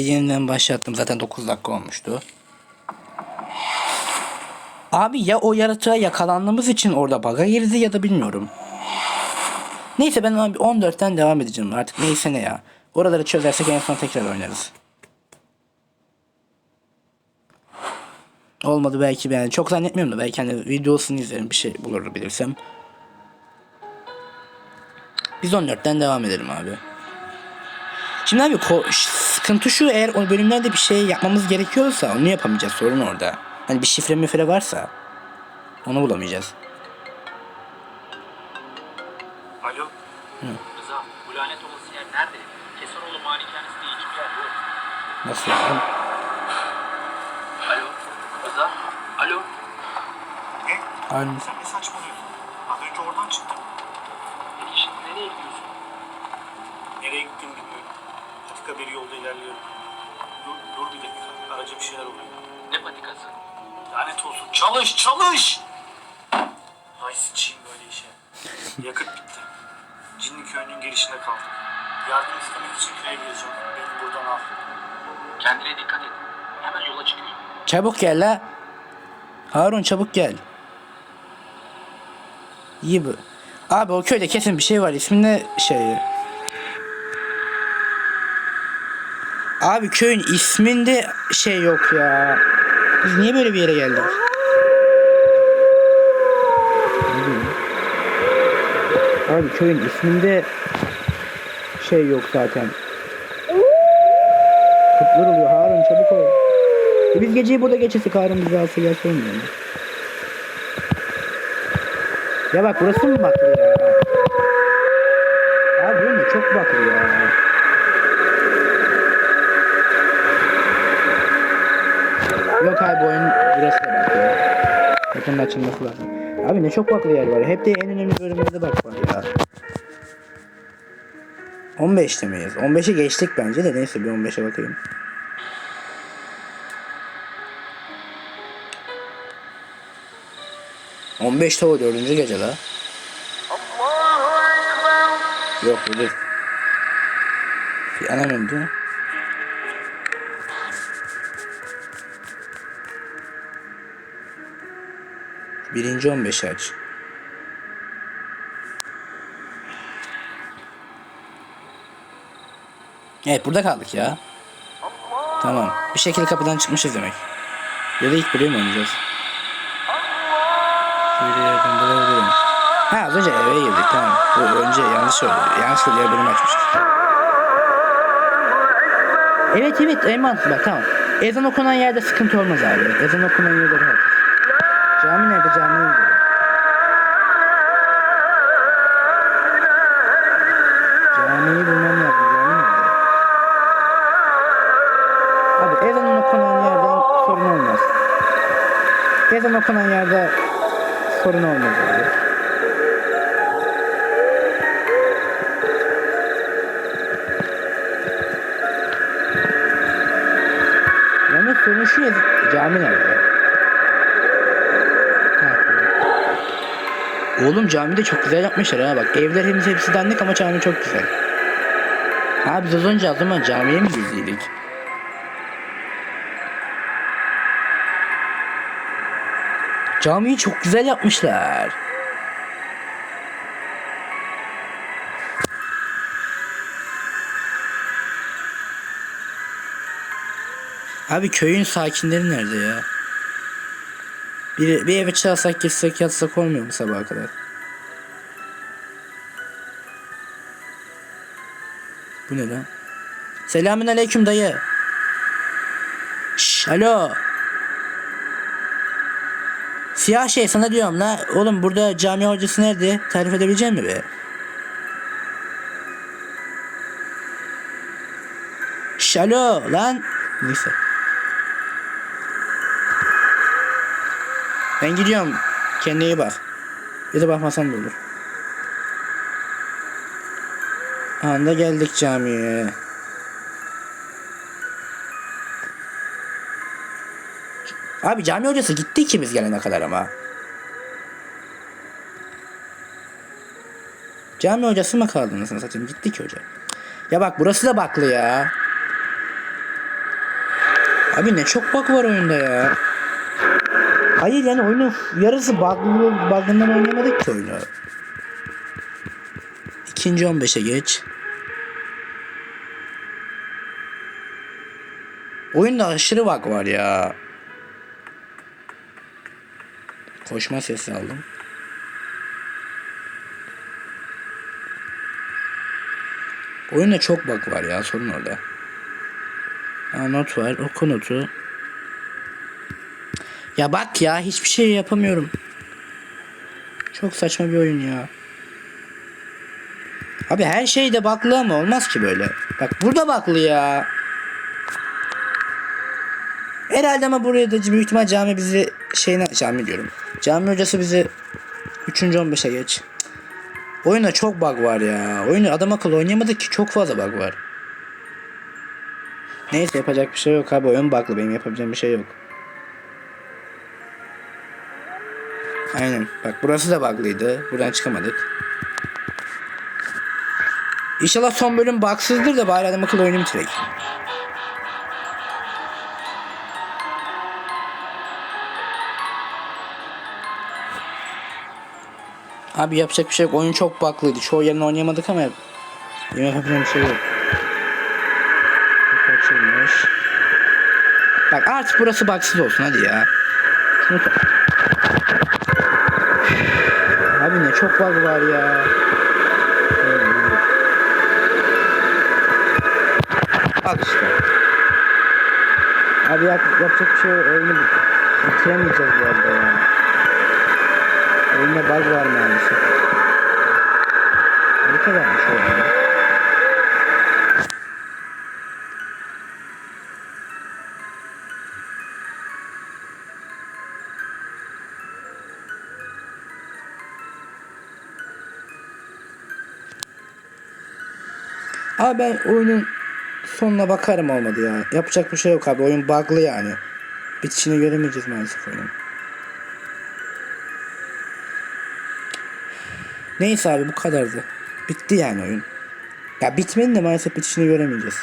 Yeniden başlattım. Zaten 9 dakika olmuştu. Abi ya o yaratığa yakalandığımız için orada bug'a girdi ya da bilmiyorum. Neyse ben abi 14'ten devam edeceğim artık neyse ne ya. Oraları çözersek en son tekrar oynarız. Olmadı belki yani çok zannetmiyorum da belki hani videosunu izlerim bir şey bulur bilirsem. Biz 14'ten devam edelim abi. Şimdi abi sıkıntı şu eğer o bölümlerde bir şey yapmamız gerekiyorsa onu yapamayacağız sorun orada. Hani bir şifre mifre varsa onu bulamayacağız. Alo. Rıza, bu lanet olası yer nerede? Keseroğlu malikanesi diye hiçbir yer yok. Nasıl? Alo. Rıza. Alo. Ne? Aynen. Sen ne saçmalıyorsun? Az önce oradan çıktım. Peki şimdi nereye gidiyorsun? Nereye gittiğimi bilmiyorum. Patika bir yolda ilerliyorum. Dur, dur bir dakika. Araca bir şeyler oluyor. Ne patikası? Lanet olsun. Çalış, çalış! Ay sıçayım böyle işe. Yakıt bitti. Cinli köyünün girişinde kaldım. Yardım istemek için köye gireceğim. Beni buradan al. Kendine dikkat et. Hemen yola çıkıyorum. Çabuk gel la. Harun çabuk gel. İyi bu. Abi o köyde kesin bir şey var. İsmi ne şey? Abi köyün isminde şey yok ya. Biz niye böyle bir yere geldik? Abi köyün isminde şey yok zaten. Kıtlar oluyor Harun çabuk ol. E biz geceyi burada geçesek Harun bizi alsa gelse olmuyor mu? Ya bak burası mı baklı ya? Abi bu çok baklı ya. Yok abi oyun burası da baklı. Bakın açılması lazım. Abi ne çok baklı yer var. Hep de en önemli bölümlerde bak var ya. 15'te miyiz? 15'i geçtik bence de neyse bir 15'e bakayım. On beşte o dördüncü gece la. Yok bu değil. Bir ana menü. Birinci on beşi aç. Evet burada kaldık ya. Tamam. Bir şekilde kapıdan çıkmışız demek. Ya da ilk buraya mı oynayacağız? Şöyle yerden bulabilirim. Ha az önce eve girdik tamam. Bu önce yanlış söyledi. Yanlış yer bölüm açmışız. Evet evet en mantıklı bak tamam. Ezan okunan yerde sıkıntı olmaz abi. Ezan okunan yerde rahat. Cami nerede camiye gidelim. Camiyi bulmam lazım. Cami nerede? Abi ezan okunan yerden sorun olmaz. Ezan okunan yerde sorun olmaz abi. Yalnız sorun şu cami nerede? Oğlum cami de çok güzel yapmışlar ha bak evlerimiz hepsi dandik ama cami çok güzel. Ha biz az önce o zaman camiye mi girdiydik? Camiyi çok güzel yapmışlar. Abi köyün sakinleri nerede ya? Bir, bir eve çalsak gitsek yatsak olmuyor mu sabaha kadar? Bu ne lan? Selamün aleyküm dayı. Şş, alo. Siyah şey sana diyorum la. Oğlum burada cami hocası nerede? Tarif edebilecek mi be? Şş, alo lan. Neyse. Ben gidiyorum. Kendine iyi bak. Ya da bakmasan da olur. Anda geldik camiye. Abi cami hocası gitti ki biz gelene kadar ama. Cami hocası mı kaldı nasıl satayım gitti ki hoca. Ya bak burası da baklı ya. Abi ne çok bug var oyunda ya. Hayır yani oyunun yarısı bug'lı, bug'ından oynamadık ki oyunu. İkinci 15'e geç. Oyunda aşırı bug var ya. Koşma sesi aldım. Oyunda çok bug var ya sorun orada. Ha, not var. Oku notu. Ya bak ya hiçbir şey yapamıyorum. Çok saçma bir oyun ya. Abi her şeyde baklı ama olmaz ki böyle. Bak burada baklı ya. Herhalde ama buraya da büyük ihtimal cami bizi şeyine cami diyorum. Cami hocası bizi 3. 15'e geç. Oyunda çok bug var ya. Oyunu adam akıllı oynayamadık ki çok fazla bug var. Neyse yapacak bir şey yok abi oyun bug'lı benim yapabileceğim bir şey yok. Aynen bak burası da bug'lıydı. Buradan çıkamadık. İnşallah son bölüm bugsızdır da bari adam akıllı oyunu bitirek. Abi yapacak bir şey yok. Oyun çok bug'lıydı. Çoğu yerini oynayamadık ama yapabileceğim bir şey yok. Bu Kaçırmış. Bak artık burası bugsız olsun hadi ya. Şunu Abi ne çok bug var ya. Bak işte. Abi yap, yapacak bir şey. Oyunu bit- bitiremeyeceğiz bu arada ya. Oyunda bug var maalesef. Ne kadarmış oyunda? Abi ben oyunun sonuna bakarım olmadı ya. Yapacak bir şey yok abi. Oyun bug'lı yani. Bitişini göremeyeceğiz maalesef oyunun. Neyse abi bu kadardı. Bitti yani oyun. Ya bitmedi de maalesef bitişini göremeyeceğiz.